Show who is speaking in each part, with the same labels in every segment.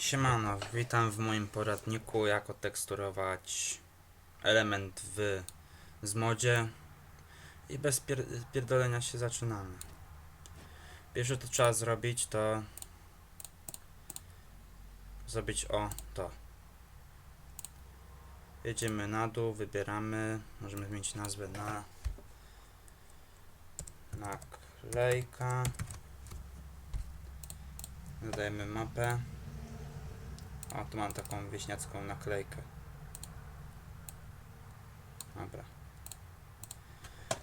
Speaker 1: Siemano, witam w moim poradniku jak oteksturować element w Zmodzie i bez pier pierdolenia się zaczynamy. Pierwsze co trzeba zrobić to zrobić o to. Jedziemy na dół, wybieramy, możemy zmienić nazwę na naklejka. Dodajemy mapę. A tu mam taką wieśniacką naklejkę. Dobra.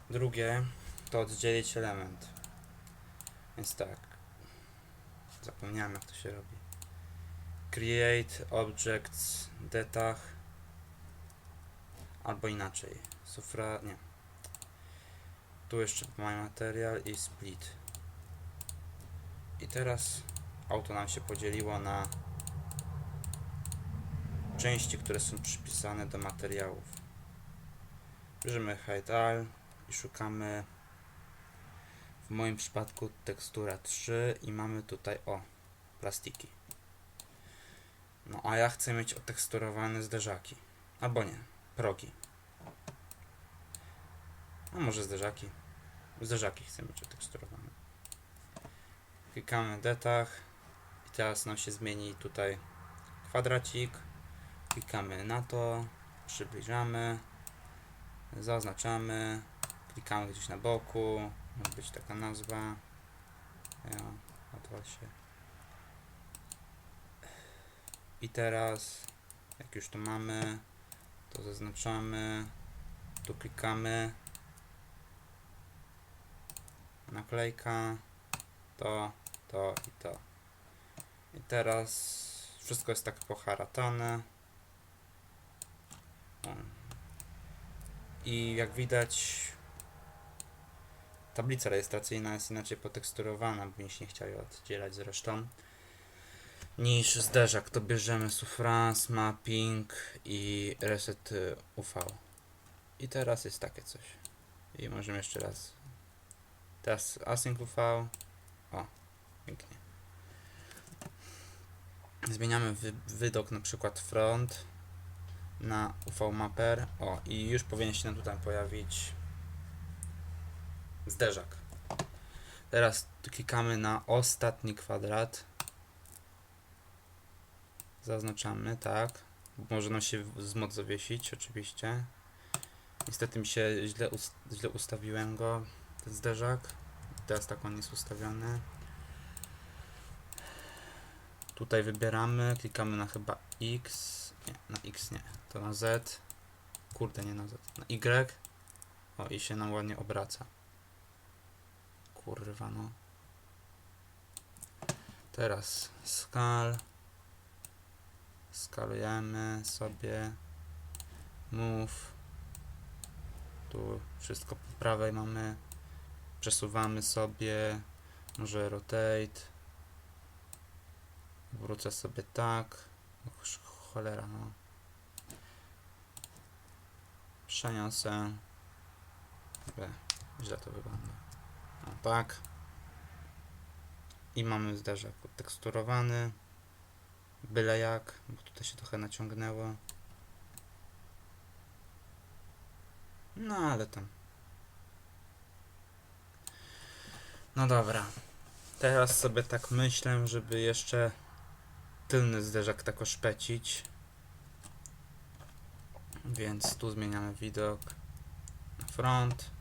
Speaker 1: Drugie to oddzielić element. Więc tak. Zapomniałem jak to się robi. Create objects detach albo inaczej. Sufra. nie. Tu jeszcze mamy material i split. I teraz auto nam się podzieliło na części, które są przypisane do materiałów. Bierzemy hide all i szukamy w moim przypadku tekstura 3 i mamy tutaj o plastiki. No a ja chcę mieć oteksturowane zderzaki. Albo nie, progi. A może zderzaki. Zderzaki chcę mieć oteksturowane. Klikamy detach i teraz nam się zmieni tutaj kwadracik klikamy na to, przybliżamy, zaznaczamy, klikamy gdzieś na boku, może być taka nazwa, ja, odwal się. I teraz, jak już to mamy, to zaznaczamy, tu klikamy, naklejka, to, to i to. I teraz wszystko jest tak poharatane. I jak widać, tablica rejestracyjna jest inaczej poteksturowana, nie chciał jej oddzielać zresztą, niż zderzak. To bierzemy Sufrance, Mapping i Reset UV. I teraz jest takie coś. I możemy jeszcze raz. Teraz Async UV. O, pięknie. Zmieniamy wy wydok na przykład front na UV Mapper. O, i już powinien się nam tutaj pojawić zderzak. Teraz klikamy na ostatni kwadrat. Zaznaczamy, tak. Może nam się z mod zawiesić, oczywiście. Niestety mi się źle, ust źle ustawiłem go, ten zderzak. Teraz tak on jest ustawiony. Tutaj wybieramy, klikamy na chyba X. Nie, na X nie. To na Z. Kurde, nie na Z. Na Y. O, i się nam ładnie obraca. Kurwa, no. Teraz skal. Skalujemy sobie. Move. Tu wszystko po prawej mamy. Przesuwamy sobie. Może rotate. Wrócę sobie tak. Cholera, no. Przeniosę. B. Źle to wygląda. Tak. I mamy zderzak teksturowany. Byle jak, bo tutaj się trochę naciągnęło. No ale tam. No dobra. Teraz sobie tak myślę, żeby jeszcze tylny zderzak tak oszpecić. Więc tu zmieniamy widok na front.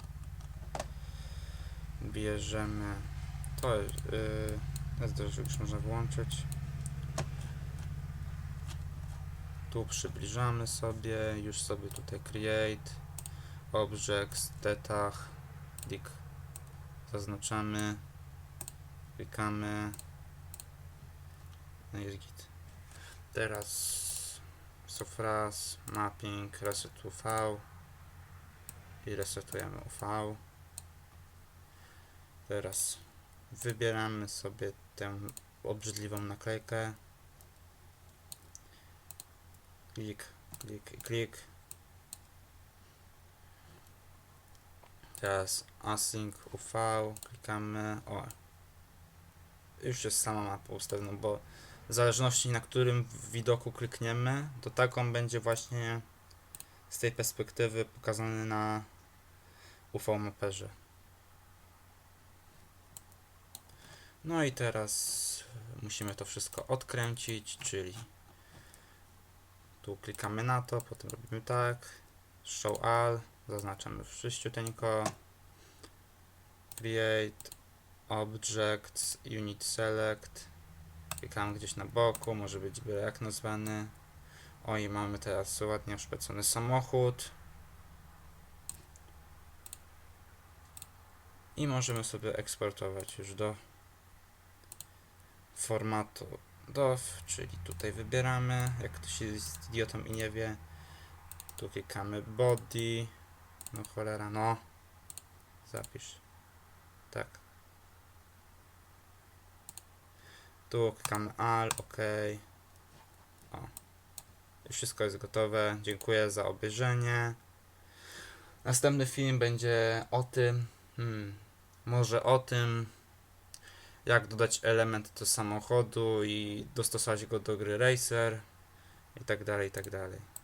Speaker 1: Bierzemy to yy, ten zderzak już można włączyć. Tu przybliżamy sobie, już sobie tutaj create, objects, detach, klik, zaznaczamy, klikamy, no jest git. Teraz Sofras, mapping, reset UV i resetujemy UV. Teraz wybieramy sobie tę obrzydliwą naklejkę. Klik, klik i klik. Teraz async UV, klikamy. O, już jest sama mapa ustawiona, bo w zależności na którym widoku klikniemy, to taką będzie właśnie z tej perspektywy pokazany na UV maperze. No i teraz musimy to wszystko odkręcić, czyli tu klikamy na to, potem robimy tak, show all, zaznaczamy wszyściuteńko, create, objects, unit select, klikamy gdzieś na boku, może być byle jak nazwany. O i mamy teraz ładnie oszpecony samochód. I możemy sobie eksportować już do formatu DOF, czyli tutaj wybieramy, jak ktoś jest idiotą i nie wie, tu klikamy body, no cholera, no, zapisz, tak, tu klikamy all, ok, o, i wszystko jest gotowe, dziękuję za obejrzenie, następny film będzie o tym, hmm, może o tym, jak dodać element do samochodu i dostosować go do gry Racer i tak dalej, i tak dalej.